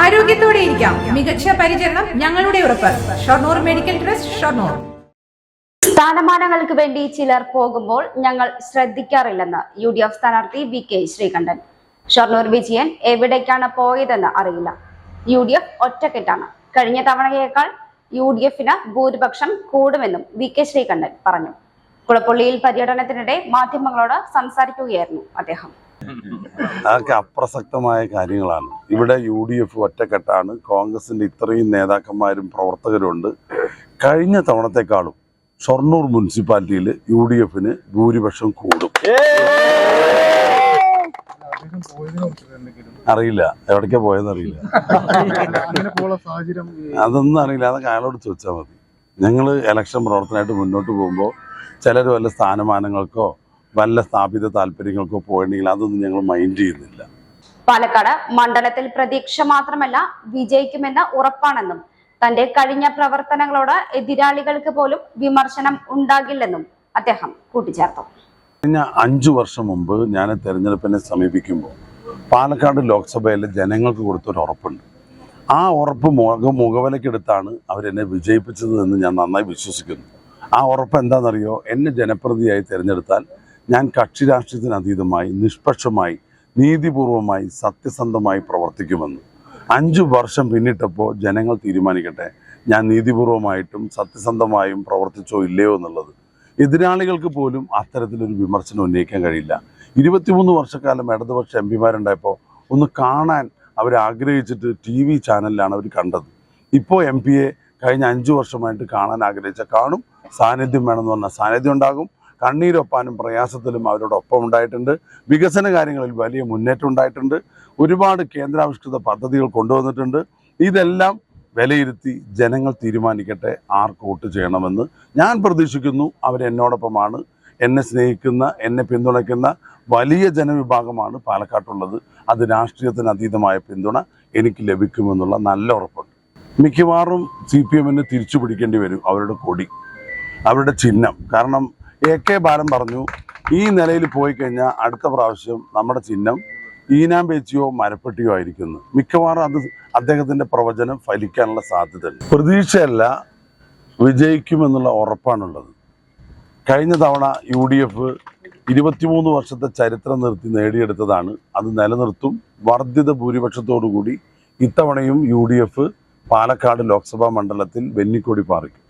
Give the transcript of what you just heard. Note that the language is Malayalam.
ആരോഗ്യത്തോടെ ഇരിക്കാം. മികച്ച പരിചരണം ഞങ്ങളുടെ ഉറപ്പ്. Shoranur medical trust Shoranur. സ്ഥാനമാനങ്ങൾക്ക് വേണ്ടി ചിലർ പോകുമ്പോൾ ഞങ്ങൾ ശ്രദ്ധിക്കാറില്ലെന്ന് യു ഡി എഫ് സ്ഥാനാർത്ഥി വി കെ ശ്രീകണ്ഠൻ. ഷൊർണൂർ വിജയൻ എവിടേക്കാണ് പോയതെന്ന് അറിയില്ല. യു ഡി എഫ് ഒറ്റക്കെട്ടാണ്. കഴിഞ്ഞ തവണയേക്കാൾ യു ഡി എഫിന് ഭൂരിപക്ഷം കൂടുമെന്നും വി കെ ശ്രീകണ്ഠൻ പറഞ്ഞു. കുളപ്പള്ളിയിൽ പര്യടനത്തിനിടെ മാധ്യമങ്ങളോട് സംസാരിക്കുകയായിരുന്നു അദ്ദേഹം. അതൊക്കെ അപ്രസക്തമായ കാര്യങ്ങളാണ്. ഇവിടെ യു ഡി എഫ് ഒറ്റക്കെട്ടാണ്. കോൺഗ്രസിന്റെ ഇത്രയും നേതാക്കന്മാരും പ്രവർത്തകരും ഉണ്ട് കഴിഞ്ഞ തവണത്തെക്കാളും ഷൊർണൂർ മുനിസിപ്പാലിറ്റിയിൽ യു ഡി എഫിന് ഭൂരിപക്ഷം കൂടും. അറിയില്ല. എവിടേക്കാ പോയെന്ന് അറിയില്ല അതൊന്നും അറിയില്ല. അതൊക്കെ അയാളോട് ചോദിച്ചാൽ മതി. ഞങ്ങൾ ഇലക്ഷൻ പ്രവർത്തനമായിട്ട് മുന്നോട്ട് പോകുമ്പോൾ ചിലർ വല്ല സ്ഥാനമാനങ്ങൾക്കോ വല്ല സ്ഥാപിത താല്പര്യങ്ങൾക്കോ പോയിട്ടുണ്ടെങ്കിൽ അതൊന്നും ഞങ്ങൾ മൈൻഡ് ചെയ്യുന്നില്ല. പാലക്കാട് മണ്ഡലത്തിൽ പ്രതീക്ഷ മാത്രമല്ല വിജയിക്കുമെന്ന ഉറപ്പാണെന്നും തന്റെ കഴിഞ്ഞ പ്രവർത്തനങ്ങളോട് എതിരാളികൾക്ക് പോലും വിമർശനം ഉണ്ടാകില്ലെന്നും അദ്ദേഹം കൂട്ടിച്ചേർത്തു. കഴിഞ്ഞ അഞ്ചു വർഷം മുമ്പ് ഞാൻ തെരഞ്ഞെടുപ്പിനെ സമീപിക്കുമ്പോൾ പാലക്കാട് ലോക്സഭയിലെ ജനങ്ങൾക്ക് കൊടുത്തൊരു ഉറപ്പുണ്ട്. ആ ഉറപ്പ് മുഖ മുഖവിലക്കെടുത്താണ് അവരെന്നെ വിജയിപ്പിച്ചത് എന്ന് ഞാൻ നന്നായി വിശ്വസിക്കുന്നു. ആ ഉറപ്പ് എന്താണെന്നറിയോ? എന്നെ ജനപ്രതിയായി തിരഞ്ഞെടുത്താൽ ഞാൻ കക്ഷി രാഷ്ട്രീയത്തിന് അതീതമായി നിഷ്പക്ഷമായി നീതിപൂർവമായി സത്യസന്ധമായി പ്രവർത്തിക്കുമെന്ന്. അഞ്ചു വർഷം പിന്നിട്ടപ്പോൾ ജനങ്ങൾ തീരുമാനിക്കട്ടെ ഞാൻ നീതിപൂർവമായിട്ടും സത്യസന്ധമായും പ്രവർത്തിച്ചോ ഇല്ലയോ എന്നുള്ളത്. എതിരാളികൾക്ക് പോലും അത്തരത്തിലൊരു വിമർശനം ഉന്നയിക്കാൻ കഴിയില്ല. ഇരുപത്തിമൂന്ന് വർഷക്കാലം ഇടതുപക്ഷ എം പിമാരുണ്ടായപ്പോൾ ഒന്ന് കാണാൻ അവർ ആഗ്രഹിച്ചിട്ട് ടി വി ചാനലിലാണ് അവർ കണ്ടത്. ഇപ്പോൾ എം പി എ കഴിഞ്ഞ അഞ്ചു വർഷമായിട്ട് കാണാൻ ആഗ്രഹിച്ച കാണും സാന്നിധ്യം വേണമെന്ന് പറഞ്ഞാൽ സാന്നിധ്യം ഉണ്ടാകും കണ്ണീരൊപ്പാനും പ്രയാസത്തിലും അവരോടൊപ്പം ഉണ്ടായിട്ടുണ്ട്. വികസന കാര്യങ്ങളിൽ വലിയ മുന്നേറ്റം ഉണ്ടായിട്ടുണ്ട്. ഒരുപാട് കേന്ദ്രാവിഷ്കൃത പദ്ധതികൾ കൊണ്ടുവന്നിട്ടുണ്ട്. ഇതെല്ലാം വിലയിരുത്തി ജനങ്ങൾ തീരുമാനിക്കട്ടെ ആർക്ക് വോട്ട് ചെയ്യണമെന്ന് ഞാൻ പ്രതീക്ഷിക്കുന്നു. അവരെന്നോടൊപ്പമാണ്. എന്നെ സ്നേഹിക്കുന്ന എന്നെ പിന്തുണയ്ക്കുന്ന വലിയ ജനവിഭാഗമാണ് പാലക്കാട്ടുള്ളത്. അത് രാഷ്ട്രീയത്തിന് അതീതമായ പിന്തുണ എനിക്ക് ലഭിക്കുമെന്നുള്ള നല്ല ഉറപ്പുണ്ട്. മിക്കവാറും സി പി എമ്മിന് തിരിച്ചു പിടിക്കേണ്ടി വരും അവരുടെ കൊടി അവരുടെ ചിഹ്നം. കാരണം എ കെ ബാലൻ പറഞ്ഞു ഈ നിലയിൽ പോയി കഴിഞ്ഞാൽ അടുത്ത പ്രാവശ്യം നമ്മുടെ ചിഹ്നം ഈനാമ്പേച്ചിയോ മരപ്പെട്ടിയോ ആയിരിക്കുന്നു. മിക്കവാറും അത് അദ്ദേഹത്തിന്റെ പ്രവചനം ഫലിക്കാനുള്ള സാധ്യതയുണ്ട്. പ്രതീക്ഷയല്ല വിജയിക്കുമെന്നുള്ള ഉറപ്പാണുള്ളത്. കഴിഞ്ഞ തവണ യു ഡി എഫ് ഇരുപത്തിമൂന്ന് വർഷത്തെ ചരിത്രം നിർത്തി നേടിയെടുത്തതാണ്. അത് നിലനിർത്തും. വർദ്ധിത ഭൂരിപക്ഷത്തോടുകൂടി ഇത്തവണയും U D F Palakkad Lok Sabha മണ്ഡലത്തിൽ വെന്നിക്കൊടി പാറിക്കും.